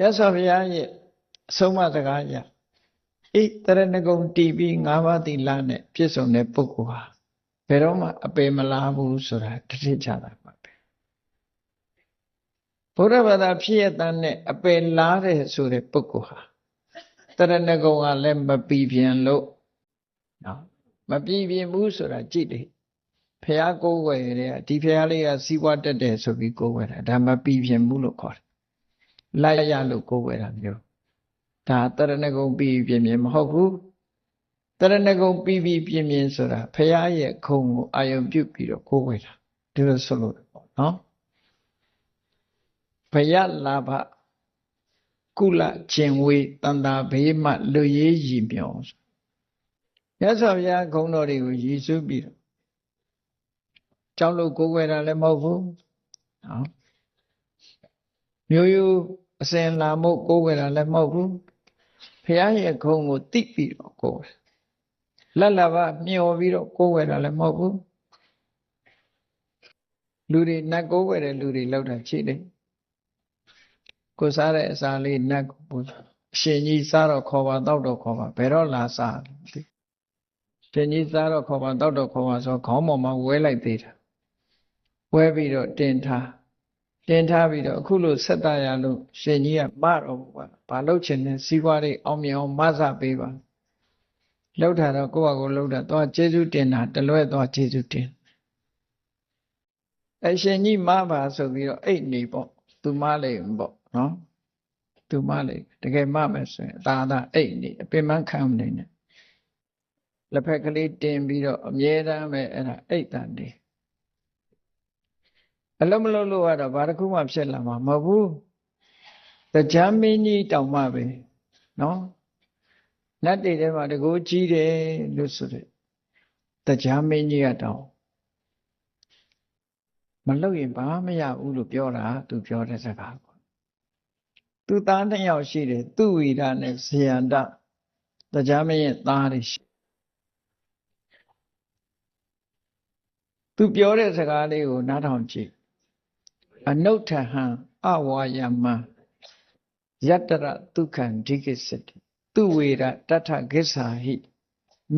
ရသော်ဘုရားရဲ့အဆုံးအမစကားကြီးအိတရဏဂုံတီးပြီး၅ပါးသီလနဲ့ပြည့်စုံတဲ့ပုဂ္ဂိုလ်ဟာဘယ်တော့မှအပေမလားဘူးဆိုတာတတိချတာပါပဲဘုရားဘာသာဖြစ်ရတဲ့နဲ့အပေလားတဲ့ဆိုတဲ့ပုဂ္ဂိုလ်ဟာတရဏဂုံကလည်းမပြီးပြန်လို့နော်မပြီးပြန်ဘူးဆိုတာကြည့်လေဖះကိုးွယ်တဲ့ဒီဖះလေးကစီးပွားတက်တယ်ဆိုပြီးကိုးွယ်တာဒါမပြီးပြန်ဘူးလို့ခေါ်တယ် လိုက်ရလို့ကိုးွယ်တာမျိုးဒါတရဏဂုံပြီးပြင်းပြင်းမဟုတ်ဘူးတရဏဂုံပြီးပြီးပြင်းပြင်းဆိုတာဖះရဲ့ခုံကိုအာယုံပြုတ်ပြီးတော့ကိုးွယ်တာဒီလိုဆိုလို့ပေါ့နော်ဘယလာဘကုလခြင်းဝေတန်တာဘေးမှလူရေးရည်မြော်ရသော်ဘုရားဂုံတော်တွေကိုရည်စူးပြီးတော့ကြောက်လို့ကိုးကွယ်တာလည်းမဟုတ်ဘူးနော် မျိုးရိုးအစဉ်လာမို့ကိုးကွယ်တာလည်းမဟုတ်ဘူးဘုရားရဲ့ဂုံကိုတိပြီးတော့ကိုးကွယ်လက်လဘမျောပြီးတော့ကိုးကွယ်တာလည်းမဟုတ်ဘူးလူတွေနတ်ကိုးကွယ်တဲ့လူတွေလောက်တာရှိတယ်ကိုစားတဲ့အစာလေးနတ်ကိုပူအရှင်ကြီးစားတော့ခေါ်ပါတောက်တော့ခေါ်ပါဘယ်တော့လာစားလဲရှင်ကြီးစားတော့ခေါ်ပါတောက်တော့ခေါ်ပါဆိုခေါင်းပေါ်မှာဝဲလိုက်သေးတာဝဲပြီးတော့တင်ထား တင်ထားပြီးတော့အခုလို့ဆက်တရလို့ရှင်ကြီးကမတော့ဘူးကွာဘာလို့ချင်လဲစီးပွားရေးအောင်မြင်အောင်မဆပေးပါလောက်တာတော့ကိုယ့်ဟာကိုယ်လောက်တာသွားကျေးဇူးတင်တာတလွဲ့သွားကျေးဇူးတင်အရှင်ကြီးမပါဆိုပြီးတော့အိတ်နေပေါ့သူမလေးပေါ့နော်သူမလေးတကယ်မမယ်ဆိုရင်အသာသာအိတ်နေအပင်မခံမနေနဲ့လက်ဖက်ကလေးတင်ပြီးတော့အမြဲတမ်းပဲအဲ့ဒါအိတ်တန်နေ အလုံးမလုံးလို့ကတော့ဘာတစ်ခုမှဖြစ်လာမှာမဟုတ်ဘူးတရားမင်းကြီးတောင်မှပဲနော်နတ်တွေထဲမှာတကူကြီးတယ်လို့ဆိုတဲ့တရားမင်းကြီးကတောင်မလုပ်ရင်ဘာမရဘူးလို့ပြောတာသူပြောတဲ့စကားပေါ့သူသားနှစ်ယောက်ရှိတယ်သူဝီရနဲ့ဇယန္တတရားမင်းရဲ့သားတွေရှိသူပြောတဲ့စကားလေးကိုနားထောင်ကြည့် အနုထဟံအဝါယမံယတရဒုက္ခံဒိကိစတိသူဝေရတထကိစ္ဆာဟိ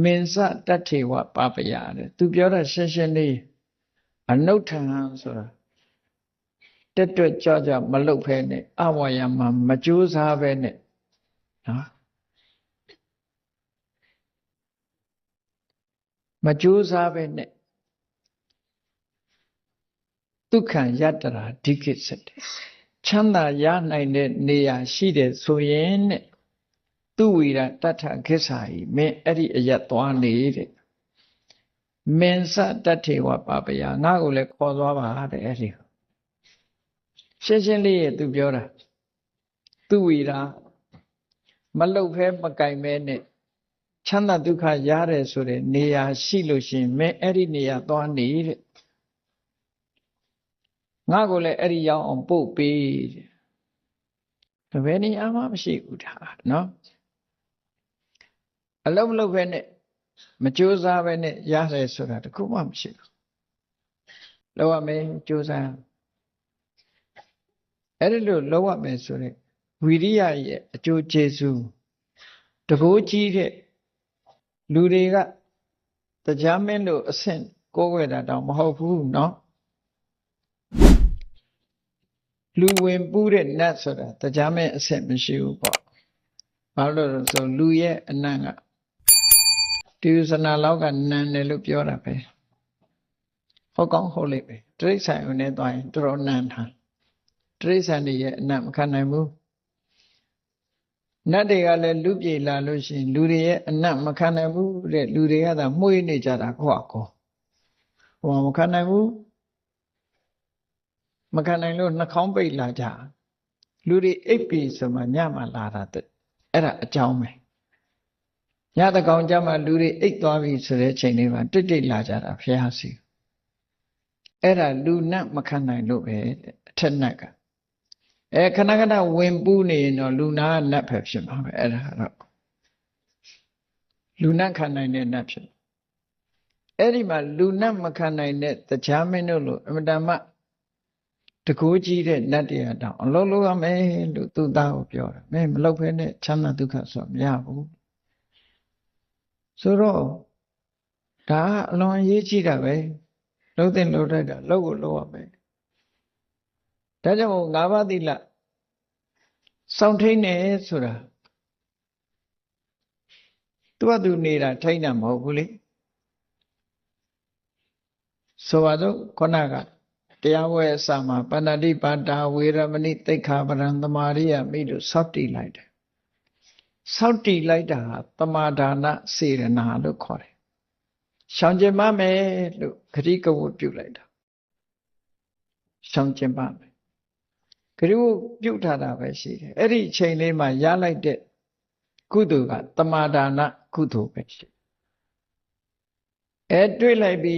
မင်္စတထေဝပပယတဲ့သူပြောတာရှင်းရှင်းလေးအနုထဟံဆိုတာတက်တွက်ကြကြမလုတ်ဖဲနဲ့အဝါယမံမကြိုးစားပဲနဲ့နော်မကြိုးစားပဲနဲ့ ဒုက္ခံယတ္တရာဒိကိစတေချမ်းသာရနိုင်တဲ့နေရာရှိတယ်ဆိုရင်တဲ့သူဝီရတထခိစ္ဆာဤမင်းအဲ့ဒီအရက်သွားနေတဲ့မင်းစတထေဝပပယငါ့ကိုလည်းခေါ်သွားပါတဲ့အဲ့ဒီရှင်းရှင်းလေးရဲ့သူပြောတာသူဝီရာမလုတ်ဖဲမကင်မဲနဲ့ချမ်းသာဒုက္ခရတယ်ဆိုတဲ့နေရာရှိလို့ရှင်မင်းအဲ့ဒီနေရာသွားနေတဲ့ ငါကိုလည်းအဲ့ဒီရောက်အောင်ပို့ပေးတဲ့ဘယ်နေရာမှမရှိဘူးဒါနော်အလုံးမလုံးပဲနဲ့မကြိုးစားပဲနဲ့ရတယ်ဆိုတာတခုမှမရှိဘူးလောက်ရမယ်ကြိုးစားအဲ့ဒီလိုလောက်ရမယ်ဆိုတဲ့ဝီရိယရဲ့အကျိုးကျေးဇူးတကိုးကြီးတဲ့လူတွေကတရားမင်းလို့အဆင့်ကိုးွယ်တာတောင်မဟုတ်ဘူးเนาะ လူဝင်ပူးတဲ့နတ်ဆိုတာတရားမဲ့အဆက်မရှိဘူးပေါ့ဘာလို့လဲဆိုလူရဲ့အနံ့ကတိရစနာလောက်ကနန်တယ်လို့ပြောတာပဲဟုတ်ကောင်းဟုတ်လိမ့်ပဲတိရစ္ဆာန်ဝင်နေသွားရင်တော်တော်နန်တာတိရစ္ဆာန်တွေရဲ့အနံ့မခံနိုင်ဘူးနတ်တွေကလည်းလူပြေလာလို့ရှိရင်လူတွေရဲ့အနံ့မခံနိုင်ဘူးတဲ့လူတွေကသာမှုေးနေကြတာကိုယ့်အကောဟိုမခံနိုင်ဘူး မခံနိုင်လို့နှာခေါင်းပိတ်လာကြလူတွေအိပ်ပြီဆိုမှညမှလာတာတဲ့အဲ့ဒါအကြောင်းပဲညတကောင်ကြမှာလူတွေအိပ်သွားပြီဆိုတဲ့ချိန်လေးမှာတိတ်တိတ်လာကြတာဖះစီအဲ့ဒါလူနတ်မခံနိုင်လို့ပဲအထက်နတ်ကအဲခဏခဏဝင်ပူးနေရင်တော့လူနာနတ်ပဲဖြစ်မှာပဲအဲ့ဒါတော့လူနတ်ခံနိုင်တဲ့နတ်ဖြစ်အဲ့ဒီမှာလူနတ်မခံနိုင်တဲ့တရားမင်းတို့လိုအမတမ တကိုးကြီးတဲ့နတ်တရားတောင်အလုံးလုံးရမယ်လို့သူ့သားကိုပြောတယ်မင်းမလုပ်ဖဲနဲ့ချမ်းသာဒုက္ခဆိုမရဘူးဆိုတော့ဒါကအလွန်အရေးကြီးတာပဲလုံးတဲ့လုံးတဲ့တာလုံးကိုလုံးရမယ်ဒါကြောင့်ငါးပါးသီလစောင့်ထိန်နေဆိုတာသူကသူနေတာထိန်တာမဟုတ်ဘူးလေဆိုပါတော့ခုနက တရားဝဲအစမှာပဏ္ဏတိပါတာဝေရမဏိတိခါပရံသမာရိယမိလို့စောက်တည်လိုက်တယ်စောက်တည်လိုက်တာဟာတမာဒါနစေရနာလို့ခေါ်တယ်ရှောင်ကျင်ပါမယ်လို့ခရီးကဝတ်ပြုလိုက်တာရှောင်ကျင်ပါမယ်ခရီးဝတ်ပြုထားတာပဲရှိတယ်အဲ့ဒီအချိန်လေးမှာရလိုက်တဲ့ကုသိုလ်ကတမာဒါနကုသိုလ်ပဲရှိအဲတွေ့လိုက်ပြီ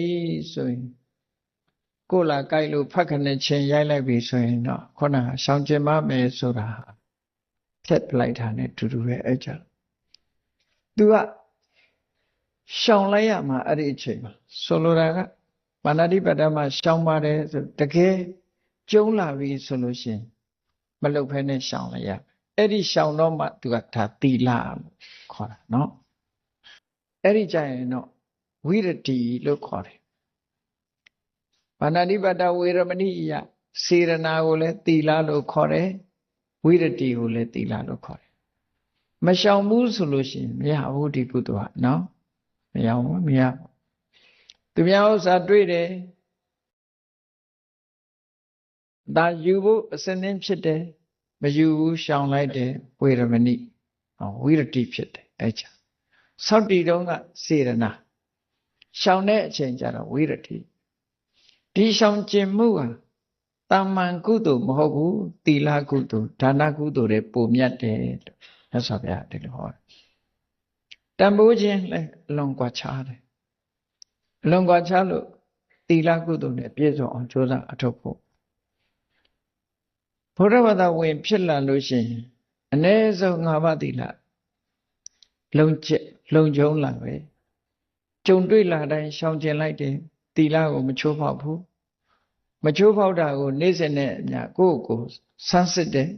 ဆိုရင် ကိုယ်လာကြိုက်လို့ဖက်ခနဲ့ချင်းရိုက်လိုက်ပြီဆိုရင်တော့ခုနရှောင်ကျင်မမယ်ဆိုတာဖြတ်လိုက်တာနဲ့တူတူပဲအဲ့ကြ။ तू ကရှောင်လိုက်ရမှာအဲ့ဒီအချိန်မှာဆိုလိုတာကပါဏာတိပတ္တမှာရှောင်ပါတယ်ဆိုတကယ်ကျုံးလာပြီဆိုလို့ရှင်မလုတ်ဖဲနဲ့ရှောင်လိုက်ရအဲ့ဒီရှောင်တော့မှ तू ကဒါသီလခေါ်တာနော်အဲ့ဒီကြရင်တော့ဝိရတိလို့ခေါ်တယ် ဘာနာတိပတ္တဝေရမဏိယစေရနာကိုလည်းသီလလို့ခေါ်တယ်ဝိရတိကိုလည်းသီလလို့ခေါ်တယ်မရှောင်ဘူးဆိုလို့ရှိရင်မရဘူးဒီကုသိုလ်ကနော်မရဘူးမရဘူးသူများဥစ္စာတွေ့တယ်ဒါယူဖို့အစင်းသင်းဖြစ်တယ်မယူဘူးရှောင်လိုက်တယ်ဝေရမဏိဝိရတိဖြစ်တယ်အဲ့ချာသောက်တီတုံးကစေရနာရှောင်တဲ့အချိန်ကျတော့ဝိရတိ ဒီရှောင်ကျင်မှုဟာတာမန်ကုသိုလ်မဟုတ်ဘူးသီလကုသိုလ်ဒါနကုသိုလ်တွေပုံမြတ်တယ်လို့မြတ်စွာဘုရားဒီလိုဟောတယ်တန်ဖိုးခြင်းလည်းအလွန်ကွာခြားတယ်အလွန်ကွာခြားလို့သီလကုသိုလ်နဲ့ပြည့်စုံအောင်ကြိုးစားအထောက်ဖို့ဘုရားဘာသာဝင်ဖြစ်လာလို့ရှိရင်အ ਨੇ ဆုံး၅ပါးသီလလုံကျက်လုံခြုံလာပဲကြုံတွေ့လာတိုင်းရှောင်ကျင်လိုက်တယ် သီလကိုမချိုးဖောက်ဘူးမချိုးဖောက်တာကို နေ့စဉ်နဲ့အမျှကိုယ့်ကိုဆန်းစစ်တယ်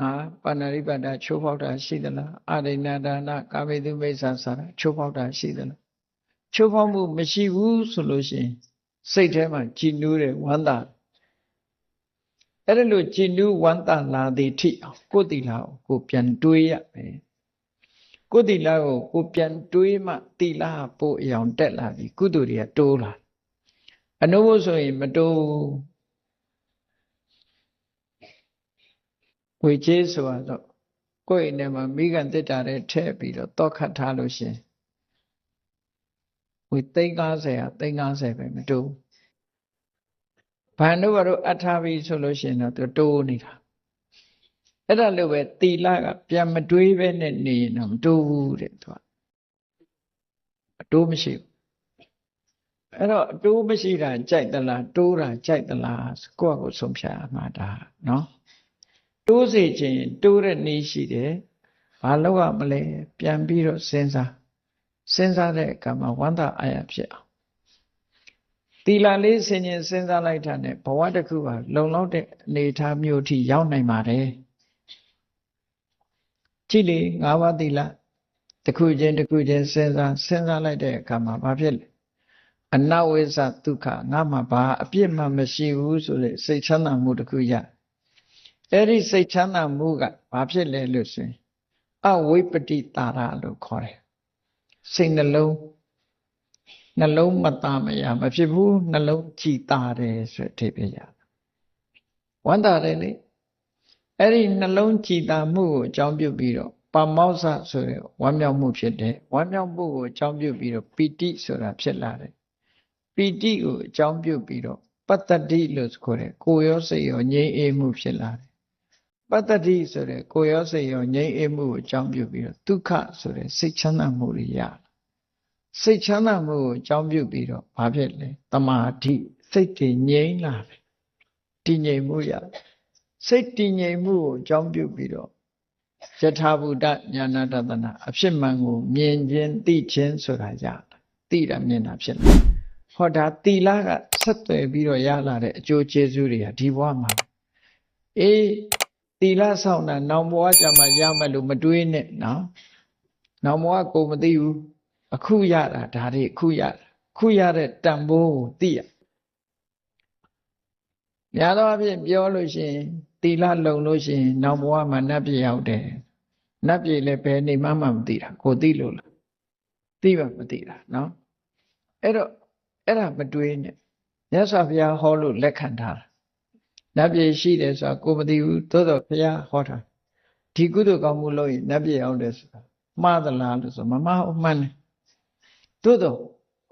ငါပါဏာရိပတ္တချိုးဖောက်တာရှိသလားအာရိဏဒါနကာမေတုမိစ္ဆာစာချိုးဖောက်တာရှိသလားချိုးဖောက်မှုမရှိဘူးဆိုလို့ရှိရင်စိတ်ထဲမှာကြည်နူးတယ်ဝမ်းသာအဲ့ဒါလို့ကြည်နူးဝမ်းသာလာသည်ထိအောင်ကိုယ်တီလာကိုပြန်တွေးရမယ် ကိုယ်တီလာကိုကိုပြန်တွေးမှတီလာပို့အယောင်တက်လာပြီကုသိုလ်တွေကတိုးလာအနုဘုဆိုရင်မတိုးဝေကျေးဆိုတော့ကိုယ့်အိမ်ထဲမှာမိကန်တစ်တာတဲ့ထည့်ပြီးတော့တောက်ခတ်ထားလို့ရှင်ဝေ350อ่ะ350ပဲမတိုးဘာလို့ဘာလို့အထားပြီးဆိုလို့ရှင်တော့သူတိုးနေတာ အဲ့ဒါလို့ပဲတီလကပြန်မတွေးပဲနဲ့နေရင်တော့မတိုးဘူးတဲ့သူကအတိုးမရှိဘူးအဲ့တော့အတိုးမရှိတာကြိုက်သလားတိုးတာကြိုက်သလားကိုယ့်အကိုဆုံးဖြတ်ရမှာဒါနော်တိုးစေခြင်းတိုးတဲ့နည်းရှိတယ်ဘာလို့ရမလဲပြန်ပြီးတော့စဉ်းစားစဉ်းစားတဲ့အခါမှာဝန္တာအာရဖြစ်အောင်တီလာလေးဆင်ញင်စဉ်းစားလိုက်တာနဲ့ဘဝတစ်ခုဟာလုံလောက်တဲ့အနေအထားမျိုးထိရောက်နိုင်ပါတယ် ကြည့်လေငါးပါးသီလတစ်ခုချင်းတစ်ခုချင်းစဉ်းစားစဉ်းစားလိုက်တဲ့အခါမှာဘာဖြစ်လဲအနဝိဇ္ဇဒုက္ခငါမှဘာအပြစ်မှမရှိဘူးဆိုတဲ့စိတ်ချမ်းသာမှုတစ်ခုရအဲ့ဒီစိတ်ချမ်းသာမှုကဘာဖြစ်လဲလို့ဆိုရင်အဝိပတိတာရလို့ခေါ်တယ်စိတ်နှလုံးနှလုံးမသားမရမဖြစ်ဘူးနှလုံးကြည်တာတယ်ဆိုတဲ့အဓိပ္ပာယ်ရဝန္တာတယ်လေ အဲ့ဒီနှလုံးကြည်တာမှုကိုအကြောင်းပြုပြီးတော့ပါမောဇ္ဇဆိုတဲ့ဝမ်းမြောက်မှုဖြစ်တယ်ဝမ်းမြောက်မှုကိုအကြောင်းပြုပြီးတော့ပီတိဆိုတာဖြစ်လာတယ်ပီတိကိုအကြောင်းပြုပြီးတော့ပတ္တတိလို့ခေါ်တယ်ကိုရောစိတ်ရောငြိမ်းအေးမှုဖြစ်လာတယ်ပတ္တတိဆိုတဲ့ကိုရောစိတ်ရောငြိမ်းအေးမှုကိုအကြောင်းပြုပြီးတော့ဒုက္ခဆိုတဲ့စိတ်ချမ်းသာမှုတွေရစိတ်ချမ်းသာမှုကိုအကြောင်းပြုပြီးတော့ဘာဖြစ်လဲတမာတိစိတ်တည်ငြိမ်းလာတယ်တည်ငြိမ်မှုရတယ် စိတ်တည်ငြိမ်မှုကိုအကြောင်းပြုပြီးတော့ယထာဘူတညာနာတဒနာအဖြစ်မှန်ကိုမြင်ခြင်းသိခြင်းဆိုတာရတာသိတာမြင်တာဖြစ်လာဟောဒါတီလာကဆက်သွယ်ပြီးတော့ရလာတဲ့အကျိုးကျေးဇူးတွေကဒီဘဝမှာအေးတီလာဆောင်တာနောင်ဘဝကြမှာရမယ်လို့မတွေးနဲ့နော်နောင်ဘဝကိုမသိဘူးအခုရတာဒါတွေအခုရတာအခုရတဲ့တန်ဖိုးကိုသိရများသောအားဖြင့်ပြောလို့ရှိရင် တီလာလုံလို့ရှိရင်နောင်ဘဝမှာနတ်ပြည်ရောက်တယ်နတ်ပြည်လည်းဘယ်နေမှမမသိတာကိုသိလို့လားသိမှမသိတာနော်အဲ့တော့အဲ့ဒါမတွေးနဲ့မြတ်စွာဘုရားဟောလို့လက်ခံထားတာနတ်ပြည်ရှိတယ်ဆိုတာကိုမသိဘူးသို့တော့ဘုရားဟောတာဒီကုသိုလ်ကောင်းမှုလုပ်ရင်နတ်ပြည်ရောက်တယ်ဆိုတာမှားသလားလို့ဆိုမမှားဘူးမှန်တယ်သို့တော့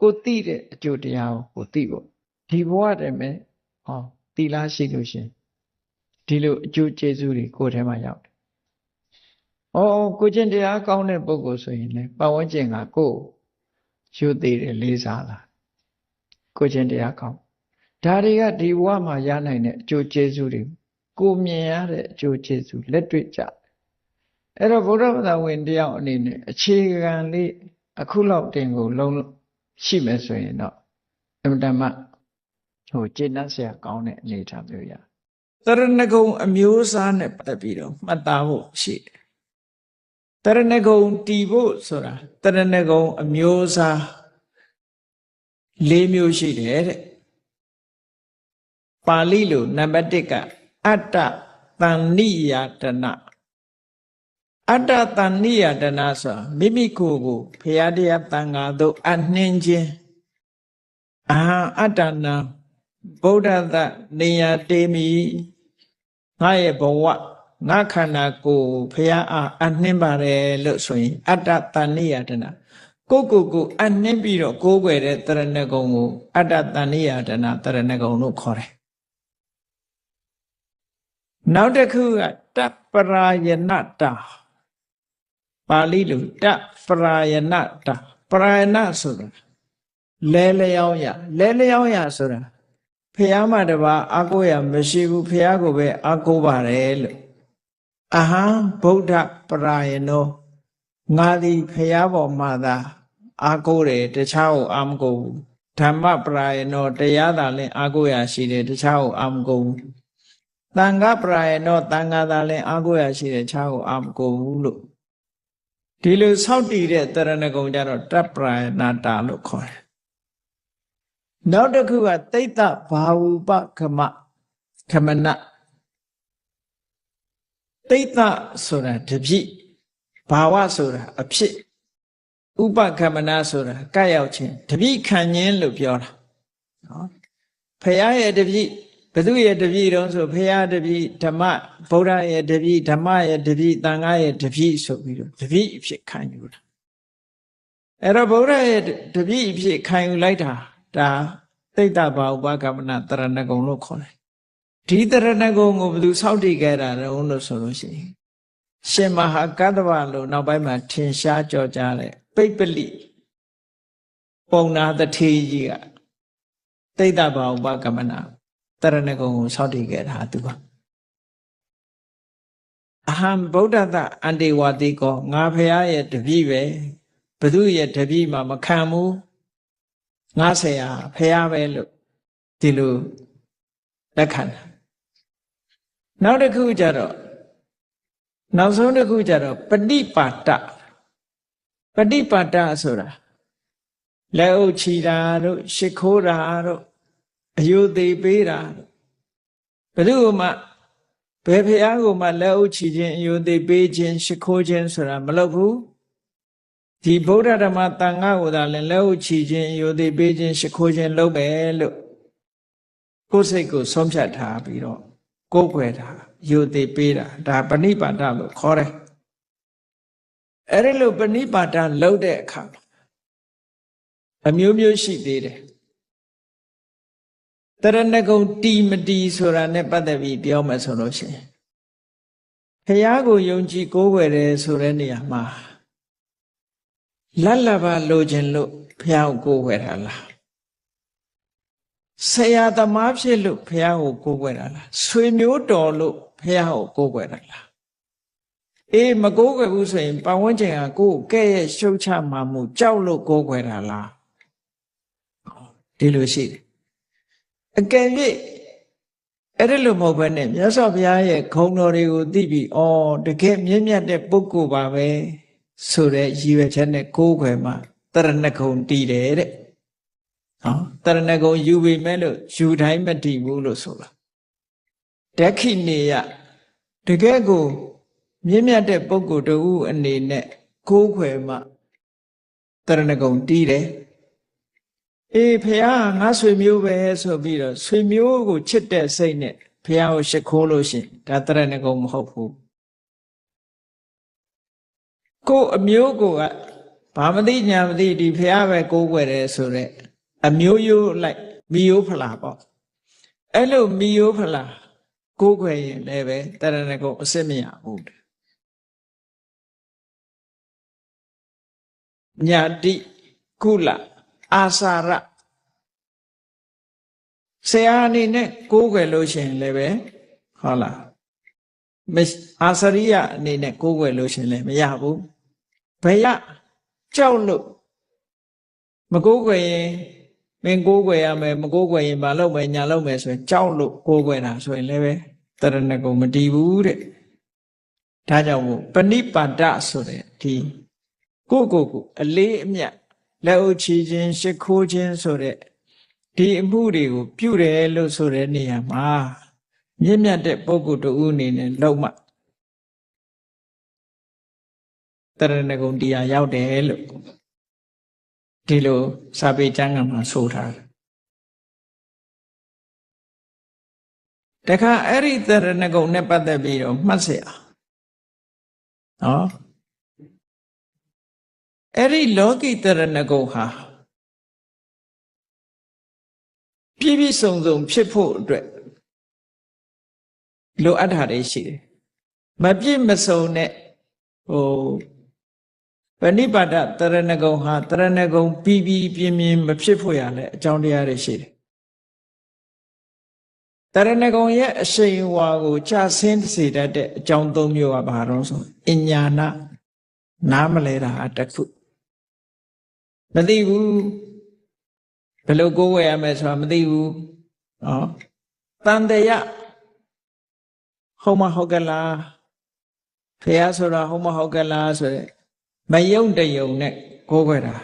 ကိုသိတဲ့အကျိုးတရားကိုကိုသိဖို့ဒီဘဝတည်းမဲ့ဟောတိလားရှိလို့ရှင် ဒီလိုအကျိုးကျေးဇူးတွေကိုယ်ထဲမှာရောက်တယ်။ဩကိုကျင့်တရားကောင်းတဲ့ပုဂ္ဂိုလ်ဆိုရင်လေပတ်ဝန်းကျင်ကကိုယ်ယူသေးတယ်လေးစားလားကိုကျင့်တရားကောင်းဒါတွေကဒီဘဝမှာရနိုင်တဲ့အကျိုးကျေးဇူးတွေကိုမြင်ရတဲ့အကျိုးကျေးဇူးလက်တွေ့ကြအဲ့တော့ဗုဒ္ဓဘာသာဝင်တယောက်အနေနဲ့အခြေခံလေးအခုလောက်တင်ကိုလုံးရှိမယ်ဆိုရင်တော့အမှန်တမ်းဟိုကျေနပ်စရာကောင်းတဲ့အနေအထားမျိုးရတ ရဏဂုံအမျိုးအစားနဲ့ပတ်သက်ပြီးတော့မှတ်သားဖို့ရှိတယ်တရဏဂုံတီဖို့ဆိုတာတရဏဂုံအမျိုးအစား၄မျိုးရှိတယ်တဲ့ပါဠိလိုနံပါတ်1ကအတ္တတန်နိယတနာအတ္တတန်နိယတနာဆိုတာမိမိကိုယ်ကိုဖရာတရားတန်ခါတို့အနှင်းခြင်းအာအတ္တနာဗုဒ္ဓသနေယတေမီ ငါရဲ့ဘဝငါခန္ဓာကိုယ်ဖရာအားအနှင်းပါတယ်လို့ဆိုရင် အတ္တတန်နိယတနာကိုကိုကိုအနှင်းပြီးတော့ကိုးကွယ်တဲ့တရဏဂုံကိုအတ္တတန်နိယတနာတရဏဂုံလို့ခေါ်တယ်နောက်တစ်ခုကတပရာယနတာပါဠိလိုတပရာယနတာပရာယနဆိုတာလဲလျောင်းရလဲလျောင်းရဆိုတာ ဖះမတပါအာကိုရမရှိဘူးဖះကိုပဲအာကိုပါတယ်လို့အဟံဗုဒ္ဓပရာယနောငါသည်ဖះပေါ်မှာသာအာကိုတယ်တခြားကိုအာမကိုဘူးဓမ္မပရာယနောတရားသာလင်အာကိုရရှိတယ်တခြားကိုအာမကိုဘူးတန်ခါပရာယနောတန်ခါသာလင်အာကိုရရှိတယ်တခြားကိုအာမကိုဘူးလို့ဒီလိုဆောက်တည်တဲ့တရဏဂုံကြတော့တပ္ပရာယနာတာလို့ခေါ်တယ် နောက်တစ်ခုကတိတ်တဘာဝုပခမခမနတိတ်တဆိုတာတပြိဘာဝဆိုတာအဖြစ်ဥပခမနာဆိုတာကပ်ရောက်ခြင်းတပြိခံခြင်းလို့ပြောတာနော်ဖရာရဲ့တပြိဘသူရဲ့တပြိတုံးဆိုဖရာတပြိဓမ္မဗုဒ္ဓရဲ့တပြိဓမ္မရဲ့တပြိသံဃာရဲ့တပြိဆိုပြီးတော့တပြိအဖြစ်ခံယူတာအဲ့တော့ဗုဒ္ဓရဲ့တပြိအဖြစ်ခံယူလိုက်တာ ဒါသိတ္တဘာဥပကမ္မနာတရဏဂုံလို့ခေါ်တယ်ဒီတရဏဂုံကိုဘယ်သူစောင့်တည်ခဲ့တာလဲလို့ဆိုလို့ရှိရင်ရှင်မဟာကတ္တဗလို့နောက်ပိုင်းမှာထင်ရှားကြော်ကြားတဲ့ပိပလိပုံနာတထေကြီးကသိတ္တဘာဥပကမ္မနာတရဏဂုံကိုစောင့်တည်ခဲ့တာသူကအဟံဗုဒ္ဓတအန္တေဝတိကောငါဖရာရဲ့တပည့်ပဲဘသူရဲ့တပည့်မှမခံဘူး ငါဆရာဖះပဲလို့ဒီလိုလက်ခံတာနောက်တစ်ခုကျတော့နောက်ဆုံးတစ်ခုကျတော့ပฏิပါတပฏิပါတဆိုတာလက်အုပ်ချီတာတို့ရှ िख ိုးတာတို့အယုသေးပေးတာဘယ်သူမှဘယ်ဖះကိုမှလက်အုပ်ချီခြင်းအယုသေးပေးခြင်းရှ िख ိုးခြင်းဆိုတာမလုပ်ဘူး ဒီဗုဒ္ဓဓမ္မတန်ခါကိုသာလည်းလက်ဟုတ်ချီခြင်းယိုသိပေးခြင်းရှ िख ိုးခြင်းလုပ်မယ်လို့ကိုယ်စိတ်ကိုဆုံးဖြတ်ထားပြီးတော့ကိုယ်ွယ်တာယိုသိပေးတာဒါပဏိပါဒလို့ခေါ်တယ်အဲ့ဒီလိုပဏိပါဒလုပ်တဲ့အခါအမျိုးမျိုးရှိသေးတယ်တရဏဂုံတီမတီဆိုတာနဲ့ပတ်သက်ပြီးပြောမယ်ဆိုလို့ရှိရင်ဖះကိုယုံကြည်ကိုးကွယ်တယ်ဆိုတဲ့နေရာမှာ လတ်လပါလိုခြင်းလို့ဘုရားကိုကိုးွယ်တာလားဆရာသမားဖြစ်လို့ဘုရားကိုကိုးကွယ်တာလားဆွေမျိုးတော်လို့ဘုရားကိုကိုးကွယ်တာလားအေးမကိုးကွယ်ဘူးဆိုရင်ပတ်ဝန်းကျင်ကကိုယ်ကဲ့ရဲ့ရှုတ်ချမှမှုကြောက်လို့ကိုးကွယ်တာလားဒီလိုရှိတယ်အကယ်၍အဲ့ဒီလိုမဟုတ်ဘဲနဲ့မြတ်စွာဘုရားရဲ့ခုံတော်တွေကိုသိပြီးဩတကယ်မြင့်မြတ်တဲ့ပုဂ္ဂိုလ်ပါပဲ ဆိုတဲ့ရည်ရွယ်ချက်နဲ့ကိုးခွယ်မှာတရဏဂုံတည်တယ်တဲ့ဟောတရဏဂုံယူပြီမဲ့လို့ယူတိုင်းမတည်ဘူးလို့ဆိုတာဒက္ခိနေယတကယ်ကို မြင့်မြတ်တဲ့ပုဂ္ဂိုလ်တူအနေနဲ့ကိုးခွယ်မှာတရဏဂုံတည်တယ်အေးဖះငါဆွေမျိုးပဲဆိုပြီးတော့ဆွေမျိုးကိုချစ်တဲ့စိတ်နဲ့ဖះကိုရှ िख ိုးလို့ရှိရင်ဒါတရဏဂုံမဟုတ်ဘူး ကိုယ်အမျိုးကိုကဘာမသိညာမသိဒီဖះပဲကိုးကွယ်တယ်ဆိုတော့အမျိုးရိုးလိုက်မိယိုးဖလာပေါ့အဲ့လိုမိယိုးဖလာကိုးကွယ်ရင်လည်းပဲတရဏဂုံအစစ်မရဘူးညာတိကုလအာစာရဆရာအနေနဲ့ကိုးကွယ်လို့ရှိရင်လည်းပဲဟုတ်လားမအာစရိယအနေနဲ့ကိုးကွယ်လို့ရှိရင်လည်းမရဘူး ဘယ်ရကြောက်လို့မကိုးကွယ်ရင်မင်းကိုးကွယ်ရမယ်မကိုးကွယ်ရင်မလုပ်မယ်ညာလုပ်မယ်ဆိုရင်ကြောက်လို့ကိုးကွယ်တာဆိုရင်လည်းပဲတရဏဂုံမတည်ဘူးတဲ့ဒါကြောင့်မို့ပဏိပါဒဆိုတဲ့ဒီကိုယ့်ကိုယ်ကိုအလေးအမြတ်လက်အုပ်ချီခြင်းရှ िख ိုးခြင်းဆိုတဲ့ဒီအမှုတွေကိုပြုတယ်လို့ဆိုတဲ့နေရာမှာမြင့်မြတ်တဲ့ပုဂ္ဂိုလ်တူအနေနဲ့လုံးမ တရဏဂုံတရားရောက်တယ်လို့ဒီလိုစာပေကျမ်းကမှာဆိုထားတယ်တခါအဲ့ဒီတရဏဂုံနဲ့ပတ်သက်ပြီးတော့မှတ်เสียနော်အဲ့ဒီလောကိတရဏဂုံဟာပြည့်ပြည့်စုံစုံဖြစ်ဖို့အတွက်လိုအပ်တာတွေရှိတယ်မပြည့်မစုံတဲ့ဟို ပဏိပါဒတရဏဂုံဟာတရဏဂုံပြီးပြီးပြင်းပြင်းမဖြစ်ဖို့ရလဲအကြောင်းတရားတွေရှိတယ်တရဏဂုံရဲ့အရှိန်ဝါကိုခြဆင်းစေတတ်တဲ့အကြောင်းသုံးမျိုးကဘာတော့ဆိုအညာနာနားမလဲတာအတစ်ခုမသိဘူးဘယ်လိုကိုးဝယ်ရမယ်ဆိုတာမသိဘူးနော်တန်တရာဟုတ်မဟုတ်ကလားဖះဆိုတာဟုတ်မဟုတ်ကလားဆိုရယ် မယုံတယုံနဲ့ကိုးခွဲတာ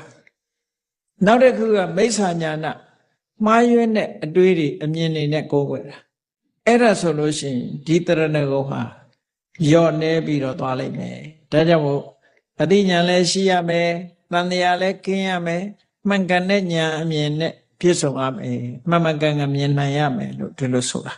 နောက်တစ်ခုကမိစ္ဆာညာနာမှားယွင်းတဲ့အတွေးတွေအမြင်တွေနဲ့ကိုးခွဲတာအဲ့ဒါဆိုလို့ရှိရင်ဒီတရဏဂုံဟာယော့နေပြီးတော့သွားလိမ့်မယ်ဒါကြောင့်မို့အသိဉာဏ်လည်းရှိရမယ်တန်တရားလည်းကင်းရမယ်မှန်ကန်တဲ့ဉာဏ်အမြင်နဲ့ပြည့်စုံရမယ်မှန်မှန်ကန်ကန်မြင်နိုင်ရမယ်လို့ဒီလိုဆိုတာ